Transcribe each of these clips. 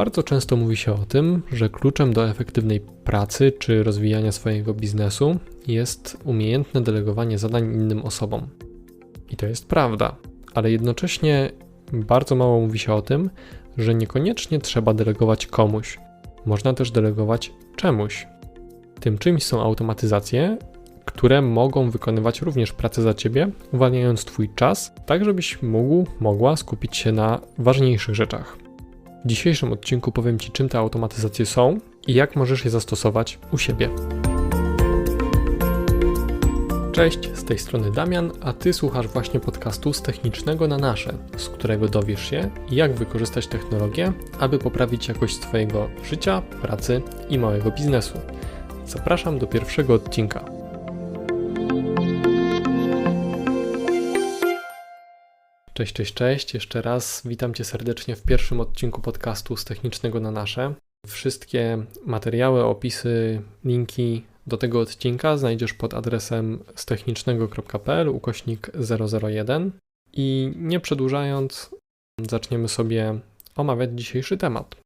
Bardzo często mówi się o tym, że kluczem do efektywnej pracy czy rozwijania swojego biznesu jest umiejętne delegowanie zadań innym osobom. I to jest prawda, ale jednocześnie bardzo mało mówi się o tym, że niekoniecznie trzeba delegować komuś. Można też delegować czemuś. Tym czymś są automatyzacje, które mogą wykonywać również pracę za ciebie, uwalniając Twój czas, tak żebyś mógł, mogła skupić się na ważniejszych rzeczach. W dzisiejszym odcinku powiem Ci, czym te automatyzacje są i jak możesz je zastosować u siebie. Cześć, z tej strony Damian, a Ty słuchasz właśnie podcastu z technicznego na nasze, z którego dowiesz się, jak wykorzystać technologię, aby poprawić jakość swojego życia, pracy i małego biznesu. Zapraszam do pierwszego odcinka. Cześć, cześć, cześć. Jeszcze raz witam Cię serdecznie w pierwszym odcinku podcastu z technicznego na nasze. Wszystkie materiały, opisy, linki do tego odcinka znajdziesz pod adresem stechnicznego.pl ukośnik 001 i nie przedłużając, zaczniemy sobie omawiać dzisiejszy temat.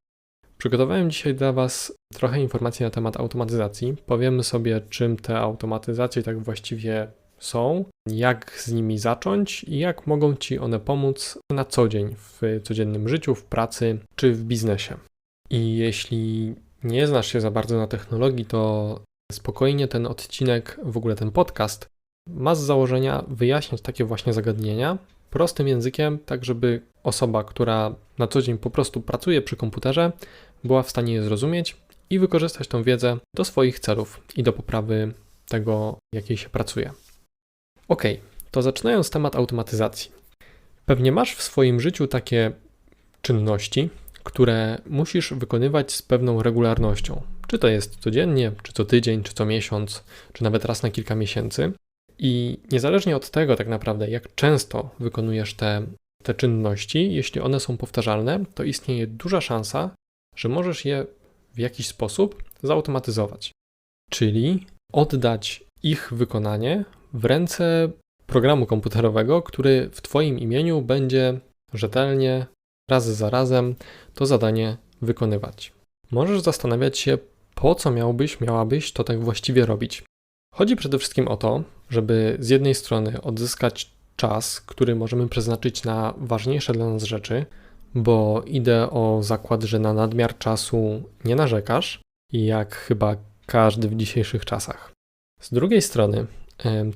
Przygotowałem dzisiaj dla Was trochę informacji na temat automatyzacji. Powiemy sobie, czym te automatyzacje tak właściwie są, jak z nimi zacząć i jak mogą Ci one pomóc na co dzień w codziennym życiu, w pracy czy w biznesie. I jeśli nie znasz się za bardzo na technologii, to spokojnie ten odcinek, w ogóle ten podcast, ma z założenia wyjaśniać takie właśnie zagadnienia prostym językiem, tak żeby osoba, która na co dzień po prostu pracuje przy komputerze, była w stanie je zrozumieć i wykorzystać tą wiedzę do swoich celów i do poprawy tego, jakiej się pracuje. Ok, to zaczynając temat automatyzacji. Pewnie masz w swoim życiu takie czynności, które musisz wykonywać z pewną regularnością. Czy to jest codziennie, czy co tydzień, czy co miesiąc, czy nawet raz na kilka miesięcy. I niezależnie od tego, tak naprawdę, jak często wykonujesz te, te czynności, jeśli one są powtarzalne, to istnieje duża szansa, że możesz je w jakiś sposób zautomatyzować. Czyli oddać ich wykonanie w ręce programu komputerowego, który w Twoim imieniu będzie rzetelnie, raz za razem to zadanie wykonywać. Możesz zastanawiać się, po co miałbyś, miałabyś to tak właściwie robić. Chodzi przede wszystkim o to, żeby z jednej strony odzyskać czas, który możemy przeznaczyć na ważniejsze dla nas rzeczy, bo idę o zakład, że na nadmiar czasu nie narzekasz, jak chyba każdy w dzisiejszych czasach. Z drugiej strony,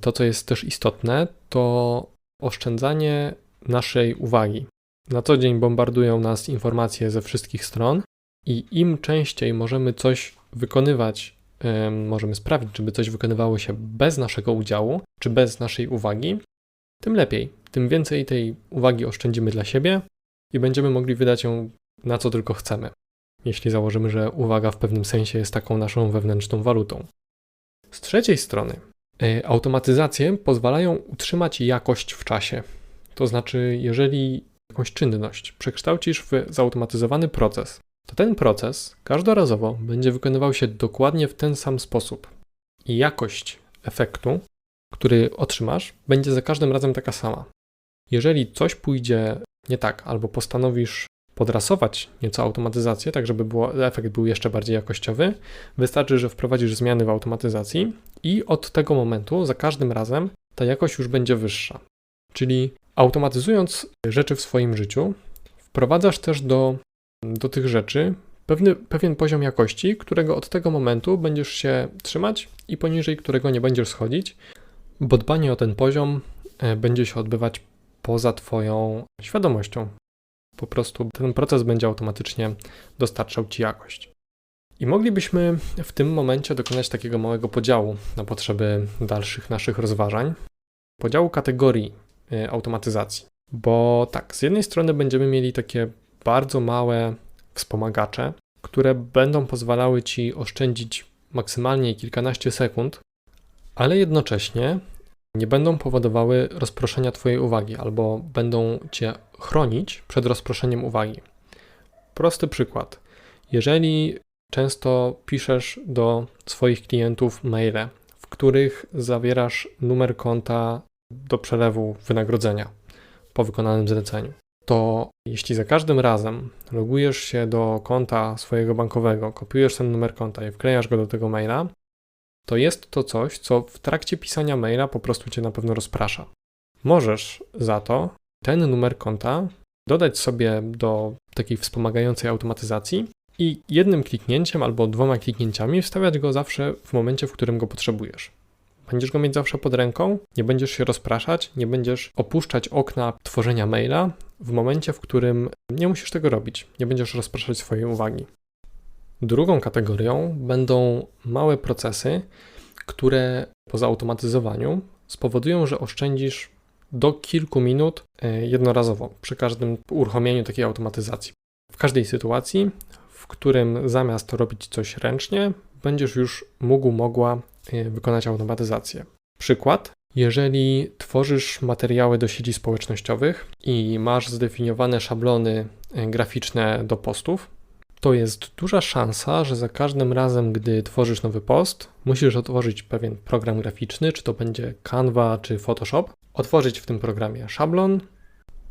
to co jest też istotne, to oszczędzanie naszej uwagi. Na co dzień bombardują nas informacje ze wszystkich stron, i im częściej możemy coś wykonywać, możemy sprawić, żeby coś wykonywało się bez naszego udziału czy bez naszej uwagi, tym lepiej. Tym więcej tej uwagi oszczędzimy dla siebie i będziemy mogli wydać ją na co tylko chcemy. Jeśli założymy, że uwaga w pewnym sensie jest taką naszą wewnętrzną walutą. Z trzeciej strony, automatyzacje pozwalają utrzymać jakość w czasie. To znaczy, jeżeli jakąś czynność przekształcisz w zautomatyzowany proces, to ten proces każdorazowo będzie wykonywał się dokładnie w ten sam sposób. I jakość efektu, który otrzymasz, będzie za każdym razem taka sama. Jeżeli coś pójdzie nie tak, albo postanowisz podrasować nieco automatyzację, tak żeby było, efekt był jeszcze bardziej jakościowy, wystarczy, że wprowadzisz zmiany w automatyzacji i od tego momentu za każdym razem ta jakość już będzie wyższa. Czyli automatyzując rzeczy w swoim życiu, wprowadzasz też do do tych rzeczy pewny, pewien poziom jakości, którego od tego momentu będziesz się trzymać i poniżej którego nie będziesz schodzić, bo dbanie o ten poziom e, będzie się odbywać poza Twoją świadomością. Po prostu ten proces będzie automatycznie dostarczał Ci jakość. I moglibyśmy w tym momencie dokonać takiego małego podziału na potrzeby dalszych naszych rozważań, podziału kategorii e, automatyzacji. Bo tak, z jednej strony będziemy mieli takie bardzo małe wspomagacze, które będą pozwalały Ci oszczędzić maksymalnie kilkanaście sekund, ale jednocześnie nie będą powodowały rozproszenia Twojej uwagi albo będą Cię chronić przed rozproszeniem uwagi. Prosty przykład. Jeżeli często piszesz do swoich klientów maile, w których zawierasz numer konta do przelewu wynagrodzenia po wykonanym zleceniu, to jeśli za każdym razem logujesz się do konta swojego bankowego, kopiujesz ten numer konta i wklejasz go do tego maila, to jest to coś, co w trakcie pisania maila po prostu cię na pewno rozprasza. Możesz za to ten numer konta dodać sobie do takiej wspomagającej automatyzacji i jednym kliknięciem albo dwoma kliknięciami wstawiać go zawsze w momencie, w którym go potrzebujesz. Będziesz go mieć zawsze pod ręką, nie będziesz się rozpraszać, nie będziesz opuszczać okna tworzenia maila w momencie, w którym nie musisz tego robić, nie będziesz rozpraszać swojej uwagi. Drugą kategorią będą małe procesy, które po zautomatyzowaniu spowodują, że oszczędzisz do kilku minut e, jednorazowo przy każdym uruchomieniu takiej automatyzacji. W każdej sytuacji, w którym zamiast robić coś ręcznie, będziesz już mógł, mogła e, wykonać automatyzację. Przykład. Jeżeli tworzysz materiały do sieci społecznościowych i masz zdefiniowane szablony e, graficzne do postów, to jest duża szansa, że za każdym razem, gdy tworzysz nowy post, musisz otworzyć pewien program graficzny, czy to będzie Canva, czy Photoshop, otworzyć w tym programie szablon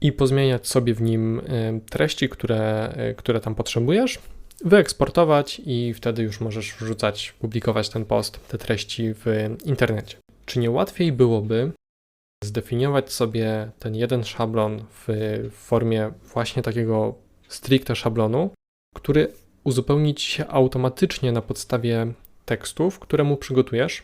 i pozmieniać sobie w nim e, treści, które, e, które tam potrzebujesz, wyeksportować i wtedy już możesz wrzucać, publikować ten post, te treści w internecie. Czy nie łatwiej byłoby zdefiniować sobie ten jeden szablon w formie właśnie takiego stricte szablonu, który uzupełni ci się automatycznie na podstawie tekstów, które mu przygotujesz,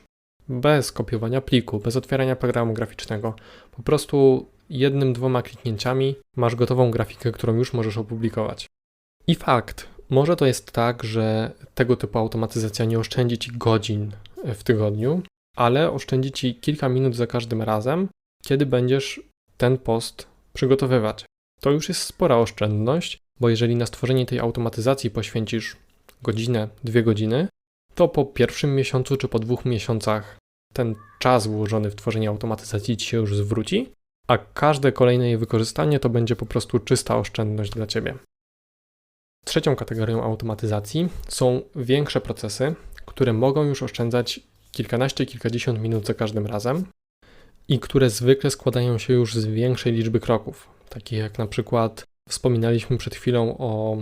bez kopiowania pliku, bez otwierania programu graficznego. Po prostu jednym, dwoma kliknięciami masz gotową grafikę, którą już możesz opublikować. I fakt, może to jest tak, że tego typu automatyzacja nie oszczędzi ci godzin w tygodniu, ale oszczędzi ci kilka minut za każdym razem, kiedy będziesz ten post przygotowywać. To już jest spora oszczędność, bo jeżeli na stworzenie tej automatyzacji poświęcisz godzinę, dwie godziny, to po pierwszym miesiącu czy po dwóch miesiącach ten czas włożony w tworzenie automatyzacji ci się już zwróci, a każde kolejne jej wykorzystanie to będzie po prostu czysta oszczędność dla ciebie. Trzecią kategorią automatyzacji są większe procesy, które mogą już oszczędzać kilkanaście, kilkadziesiąt minut za każdym razem i które zwykle składają się już z większej liczby kroków, takich jak na przykład Wspominaliśmy przed chwilą o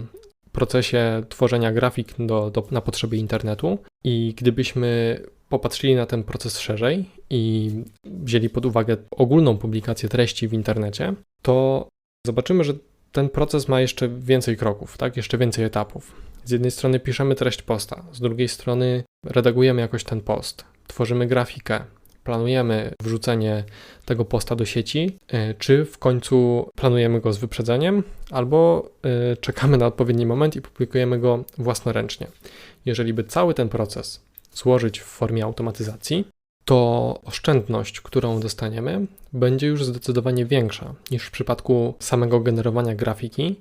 procesie tworzenia grafik do, do, na potrzeby internetu i gdybyśmy popatrzyli na ten proces szerzej i wzięli pod uwagę ogólną publikację treści w internecie, to zobaczymy, że ten proces ma jeszcze więcej kroków, tak? jeszcze więcej etapów. Z jednej strony piszemy treść posta, z drugiej strony redagujemy jakoś ten post, tworzymy grafikę, planujemy wrzucenie tego posta do sieci, e, czy w końcu planujemy go z wyprzedzeniem, albo e, czekamy na odpowiedni moment i publikujemy go własnoręcznie. Jeżeli by cały ten proces złożyć w formie automatyzacji, to oszczędność, którą dostaniemy, będzie już zdecydowanie większa niż w przypadku samego generowania grafiki.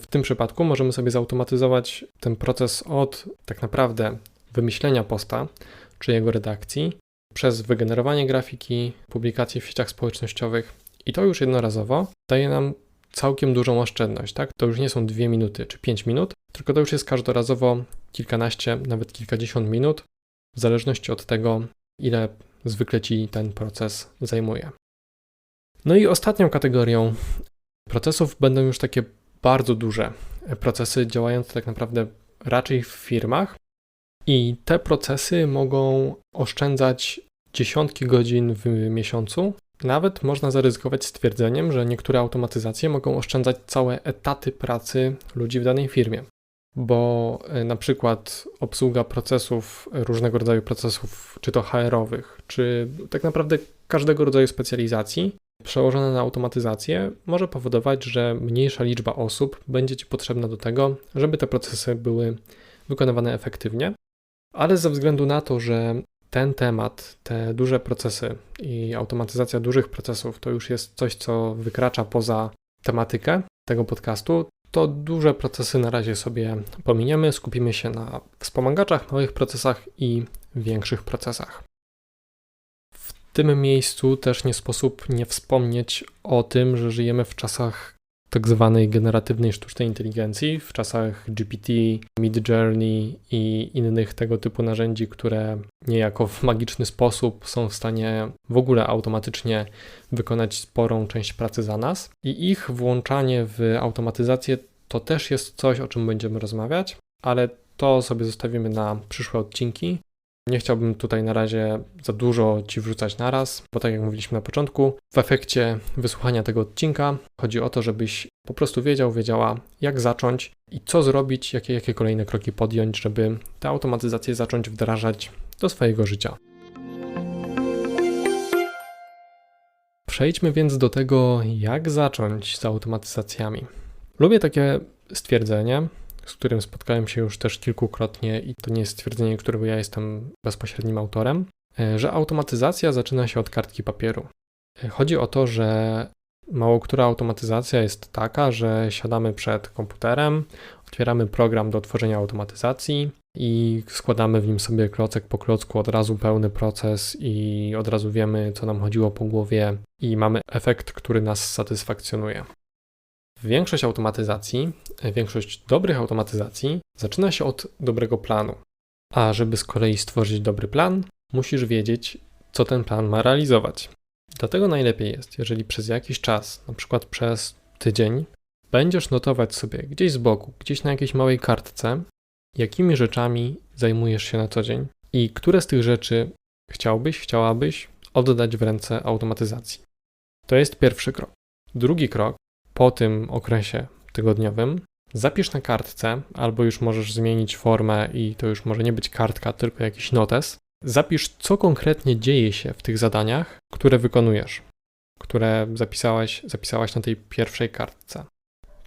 W tym przypadku możemy sobie zautomatyzować ten proces od tak naprawdę wymyślenia posta czy jego redakcji przez wygenerowanie grafiki, publikacje w sieciach społecznościowych i to już jednorazowo daje nam całkiem dużą oszczędność, tak? To już nie są dwie minuty czy pięć minut, tylko to już jest każdorazowo kilkanaście, nawet kilkadziesiąt minut, w zależności od tego, ile zwykle ci ten proces zajmuje. No i ostatnią kategorią procesów będą już takie bardzo duże procesy działające tak naprawdę raczej w firmach, i te procesy mogą oszczędzać dziesiątki godzin w miesiącu. Nawet można zaryzykować stwierdzeniem, że niektóre automatyzacje mogą oszczędzać całe etaty pracy ludzi w danej firmie. Bo e, na przykład obsługa procesów, różnego rodzaju procesów, czy to HR-owych, czy tak naprawdę każdego rodzaju specjalizacji, przełożona na automatyzację, może powodować, że mniejsza liczba osób będzie Ci potrzebna do tego, żeby te procesy były wykonywane efektywnie ale ze względu na to, że ten temat, te duże procesy i automatyzacja dużych procesów to już jest coś, co wykracza poza tematykę tego podcastu, to duże procesy na razie sobie pominiemy, skupimy się na wspomagaczach, małych procesach i większych procesach. W tym miejscu też nie sposób nie wspomnieć o tym, że żyjemy w czasach tak zwanej generatywnej sztucznej inteligencji w czasach GPT, Midjourney i innych tego typu narzędzi, które niejako w magiczny sposób są w stanie w ogóle automatycznie wykonać sporą część pracy za nas. I ich włączanie w automatyzację to też jest coś, o czym będziemy rozmawiać, ale to sobie zostawimy na przyszłe odcinki. Nie chciałbym tutaj na razie za dużo Ci wrzucać naraz, bo tak jak mówiliśmy na początku, w efekcie wysłuchania tego odcinka chodzi o to, żebyś po prostu wiedział, wiedziała, jak zacząć i co zrobić, jakie, jakie kolejne kroki podjąć, żeby tę automatyzację zacząć wdrażać do swojego życia. Przejdźmy więc do tego, jak zacząć z automatyzacjami. Lubię takie stwierdzenie, z którym spotkałem się już też kilkukrotnie i to nie jest stwierdzenie, którego ja jestem bezpośrednim autorem, e, że automatyzacja zaczyna się od kartki papieru. E, chodzi o to, że mało która automatyzacja jest taka, że siadamy przed komputerem, otwieramy program do tworzenia automatyzacji i składamy w nim sobie klocek po klocku od razu pełny proces i od razu wiemy, co nam chodziło po głowie i mamy efekt, który nas satysfakcjonuje. Większość automatyzacji, większość dobrych automatyzacji zaczyna się od dobrego planu. A żeby z kolei stworzyć dobry plan, musisz wiedzieć, co ten plan ma realizować. Dlatego najlepiej jest, jeżeli przez jakiś czas, na przykład przez tydzień, będziesz notować sobie gdzieś z boku, gdzieś na jakiejś małej kartce, jakimi rzeczami zajmujesz się na co dzień i które z tych rzeczy chciałbyś, chciałabyś oddać w ręce automatyzacji. To jest pierwszy krok. Drugi krok po tym okresie tygodniowym zapisz na kartce, albo już możesz zmienić formę i to już może nie być kartka, tylko jakiś notes. Zapisz, co konkretnie dzieje się w tych zadaniach, które wykonujesz, które zapisałaś, zapisałaś na tej pierwszej kartce.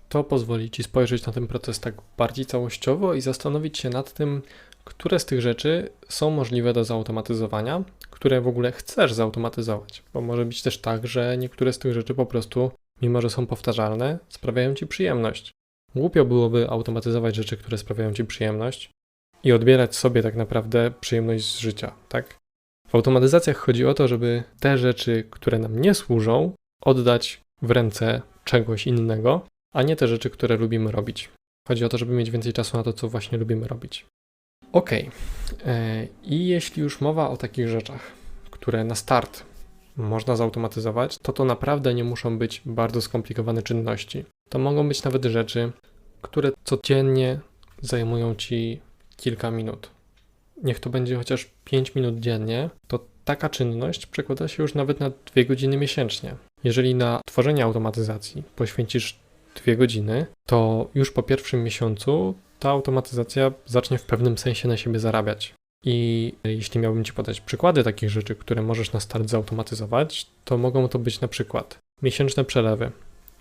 To pozwoli ci spojrzeć na ten proces tak bardziej całościowo i zastanowić się nad tym, które z tych rzeczy są możliwe do zautomatyzowania, które w ogóle chcesz zautomatyzować. Bo może być też tak, że niektóre z tych rzeczy po prostu mimo że są powtarzalne, sprawiają ci przyjemność. Głupio byłoby automatyzować rzeczy, które sprawiają ci przyjemność i odbierać sobie tak naprawdę przyjemność z życia, tak? W automatyzacjach chodzi o to, żeby te rzeczy, które nam nie służą, oddać w ręce czegoś innego, a nie te rzeczy, które lubimy robić. Chodzi o to, żeby mieć więcej czasu na to, co właśnie lubimy robić. Ok. E, I jeśli już mowa o takich rzeczach, które na start można zautomatyzować, to to naprawdę nie muszą być bardzo skomplikowane czynności. To mogą być nawet rzeczy, które codziennie zajmują ci kilka minut. Niech to będzie chociaż 5 minut dziennie, to taka czynność przekłada się już nawet na 2 godziny miesięcznie. Jeżeli na tworzenie automatyzacji poświęcisz 2 godziny, to już po pierwszym miesiącu ta automatyzacja zacznie w pewnym sensie na siebie zarabiać. I jeśli miałbym Ci podać przykłady takich rzeczy, które możesz na start zautomatyzować, to mogą to być na przykład miesięczne przelewy.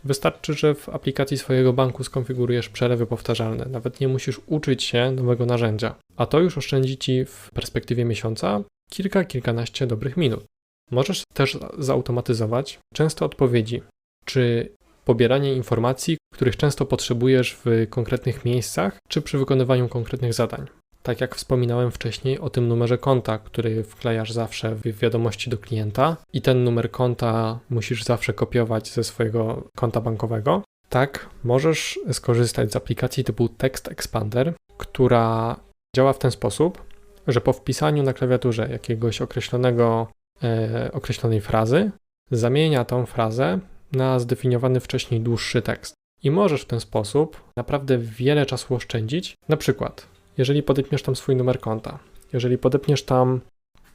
Wystarczy, że w aplikacji swojego banku skonfigurujesz przelewy powtarzalne. Nawet nie musisz uczyć się nowego narzędzia. A to już oszczędzi Ci w perspektywie miesiąca kilka, kilkanaście dobrych minut. Możesz też zautomatyzować często odpowiedzi, czy pobieranie informacji, których często potrzebujesz w konkretnych miejscach, czy przy wykonywaniu konkretnych zadań tak jak wspominałem wcześniej o tym numerze konta, który wklejasz zawsze w wiadomości do klienta i ten numer konta musisz zawsze kopiować ze swojego konta bankowego. Tak, możesz skorzystać z aplikacji typu Text Expander, która działa w ten sposób, że po wpisaniu na klawiaturze jakiegoś określonego, e, określonej frazy zamienia tą frazę na zdefiniowany wcześniej dłuższy tekst. I możesz w ten sposób naprawdę wiele czasu oszczędzić. Na przykład jeżeli podepniesz tam swój numer konta, jeżeli podepniesz tam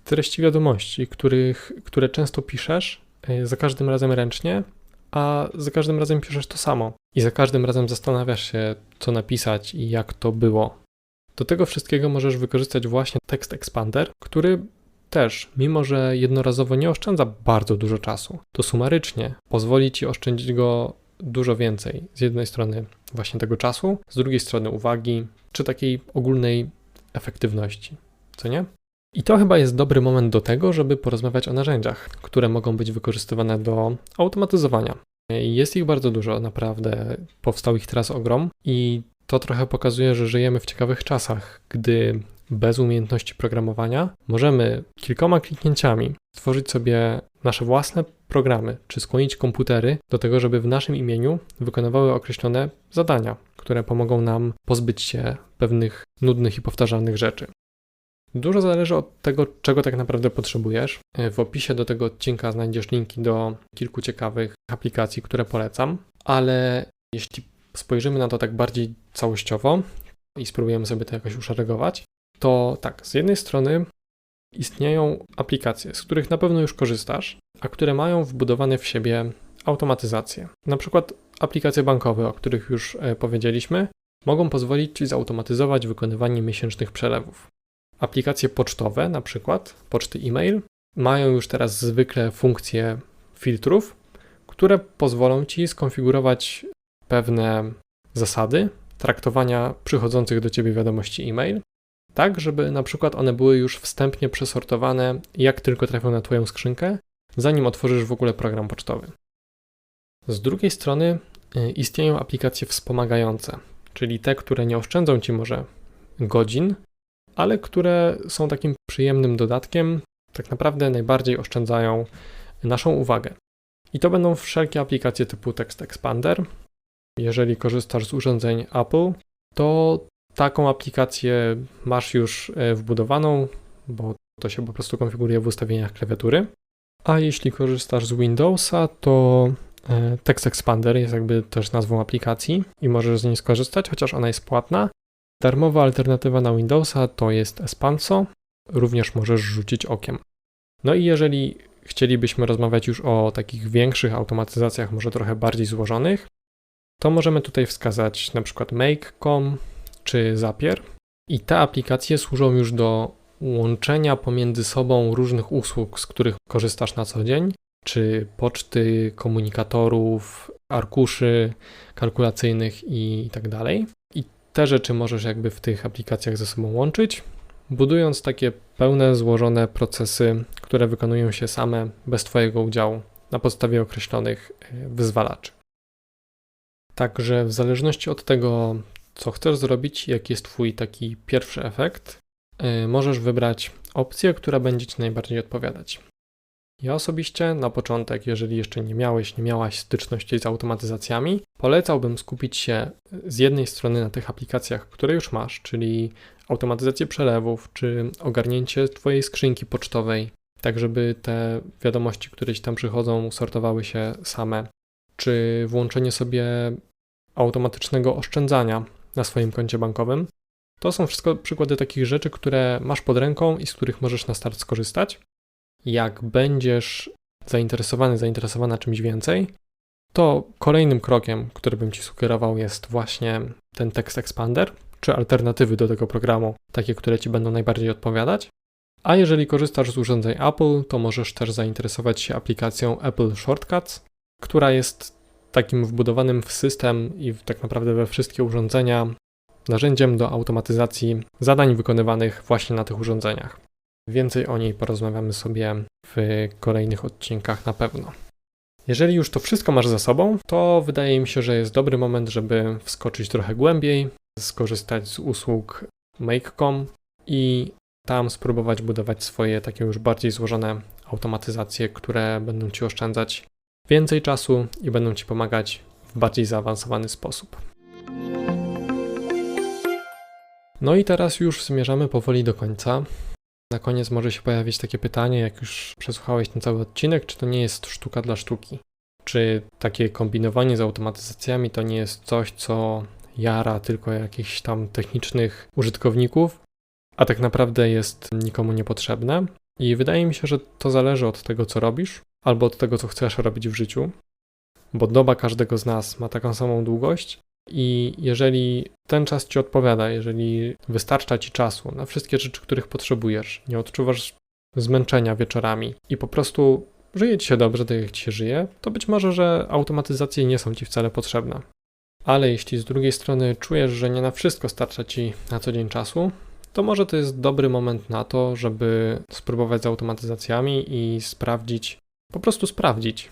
treści wiadomości, których, które często piszesz e, za każdym razem ręcznie, a za każdym razem piszesz to samo i za każdym razem zastanawiasz się, co napisać i jak to było. Do tego wszystkiego możesz wykorzystać właśnie Text Expander, który też, mimo że jednorazowo nie oszczędza bardzo dużo czasu, to sumarycznie pozwoli ci oszczędzić go dużo więcej. Z jednej strony właśnie tego czasu, z drugiej strony uwagi, czy takiej ogólnej efektywności, co nie? I to chyba jest dobry moment do tego, żeby porozmawiać o narzędziach, które mogą być wykorzystywane do automatyzowania. Jest ich bardzo dużo, naprawdę powstał ich teraz ogrom i to trochę pokazuje, że żyjemy w ciekawych czasach, gdy bez umiejętności programowania możemy kilkoma kliknięciami stworzyć sobie nasze własne programy, czy skłonić komputery do tego, żeby w naszym imieniu wykonywały określone zadania, które pomogą nam pozbyć się pewnych nudnych i powtarzalnych rzeczy. Dużo zależy od tego, czego tak naprawdę potrzebujesz. W opisie do tego odcinka znajdziesz linki do kilku ciekawych aplikacji, które polecam, ale jeśli spojrzymy na to tak bardziej całościowo i spróbujemy sobie to jakoś uszeregować, to tak, z jednej strony istnieją aplikacje, z których na pewno już korzystasz, a które mają wbudowane w siebie automatyzację. Na przykład aplikacje bankowe, o których już e, powiedzieliśmy, mogą pozwolić Ci zautomatyzować wykonywanie miesięcznych przelewów. Aplikacje pocztowe, na przykład poczty e-mail, mają już teraz zwykle funkcje filtrów, które pozwolą Ci skonfigurować pewne zasady traktowania przychodzących do Ciebie wiadomości e-mail, tak żeby na przykład one były już wstępnie przesortowane, jak tylko trafią na Twoją skrzynkę, zanim otworzysz w ogóle program pocztowy. Z drugiej strony y, istnieją aplikacje wspomagające, czyli te, które nie oszczędzą Ci może godzin, ale które są takim przyjemnym dodatkiem, tak naprawdę najbardziej oszczędzają naszą uwagę. I to będą wszelkie aplikacje typu Text Expander. Jeżeli korzystasz z urządzeń Apple, to taką aplikację masz już e, wbudowaną, bo to się po prostu konfiguruje w ustawieniach klawiatury. A jeśli korzystasz z Windowsa, to e, Text Expander jest jakby też nazwą aplikacji i możesz z niej skorzystać, chociaż ona jest płatna. Darmowa alternatywa na Windowsa to jest Espanso, również możesz rzucić okiem. No i jeżeli chcielibyśmy rozmawiać już o takich większych automatyzacjach, może trochę bardziej złożonych, to możemy tutaj wskazać na przykład Make.com czy Zapier. I te aplikacje służą już do łączenia pomiędzy sobą różnych usług, z których korzystasz na co dzień, czy poczty, komunikatorów, arkuszy kalkulacyjnych i tak dalej te rzeczy możesz jakby w tych aplikacjach ze sobą łączyć, budując takie pełne, złożone procesy, które wykonują się same bez Twojego udziału na podstawie określonych e, wyzwalaczy. Także w zależności od tego, co chcesz zrobić, jaki jest Twój taki pierwszy efekt, możesz wybrać opcję, która będzie Ci najbardziej odpowiadać. Ja osobiście na początek, jeżeli jeszcze nie miałeś, nie miałaś styczności z automatyzacjami, polecałbym skupić się z jednej strony na tych aplikacjach, które już masz, czyli automatyzację przelewów, czy ogarnięcie Twojej skrzynki pocztowej, tak żeby te wiadomości, które Ci tam przychodzą, sortowały się same, czy włączenie sobie automatycznego oszczędzania na swoim koncie bankowym. To są wszystko przykłady takich rzeczy, które masz pod ręką i z których możesz na start skorzystać jak będziesz zainteresowany, zainteresowana czymś więcej, to kolejnym krokiem, który bym Ci sugerował, jest właśnie ten Text Expander, czy alternatywy do tego programu, takie, które Ci będą najbardziej odpowiadać. A jeżeli korzystasz z urządzeń Apple, to możesz też zainteresować się aplikacją Apple Shortcuts, która jest takim wbudowanym w system i tak naprawdę we wszystkie urządzenia narzędziem do automatyzacji zadań wykonywanych właśnie na tych urządzeniach. Więcej o niej porozmawiamy sobie w kolejnych odcinkach na pewno. Jeżeli już to wszystko masz za sobą, to wydaje mi się, że jest dobry moment, żeby wskoczyć trochę głębiej, skorzystać z usług Make.com i tam spróbować budować swoje takie już bardziej złożone automatyzacje, które będą Ci oszczędzać więcej czasu i będą Ci pomagać w bardziej zaawansowany sposób. No i teraz już zmierzamy powoli do końca. Na koniec może się pojawić takie pytanie, jak już przesłuchałeś ten cały odcinek, czy to nie jest sztuka dla sztuki? Czy takie kombinowanie z automatyzacjami to nie jest coś, co jara tylko jakichś tam technicznych użytkowników, a tak naprawdę jest nikomu niepotrzebne? I wydaje mi się, że to zależy od tego, co robisz, albo od tego, co chcesz robić w życiu, bo doba każdego z nas ma taką samą długość i jeżeli ten czas ci odpowiada, jeżeli wystarcza ci czasu na wszystkie rzeczy, których potrzebujesz, nie odczuwasz zmęczenia wieczorami i po prostu żyje ci się dobrze, tak jak ci się żyje, to być może, że automatyzacje nie są ci wcale potrzebne. Ale jeśli z drugiej strony czujesz, że nie na wszystko starcza ci na co dzień czasu, to może to jest dobry moment na to, żeby spróbować z automatyzacjami i sprawdzić, po prostu sprawdzić,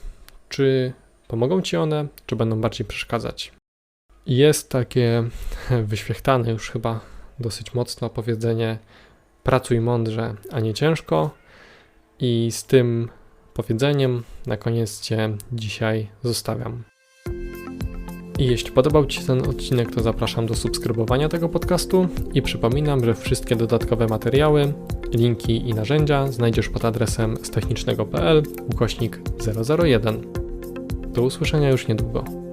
czy pomogą ci one, czy będą bardziej przeszkadzać. Jest takie wyświechtane już chyba dosyć mocno powiedzenie pracuj mądrze, a nie ciężko i z tym powiedzeniem na koniec Cię dzisiaj zostawiam. I jeśli podobał Ci się ten odcinek, to zapraszam do subskrybowania tego podcastu i przypominam, że wszystkie dodatkowe materiały, linki i narzędzia znajdziesz pod adresem stechnicznego.pl ukośnik 001. Do usłyszenia już niedługo.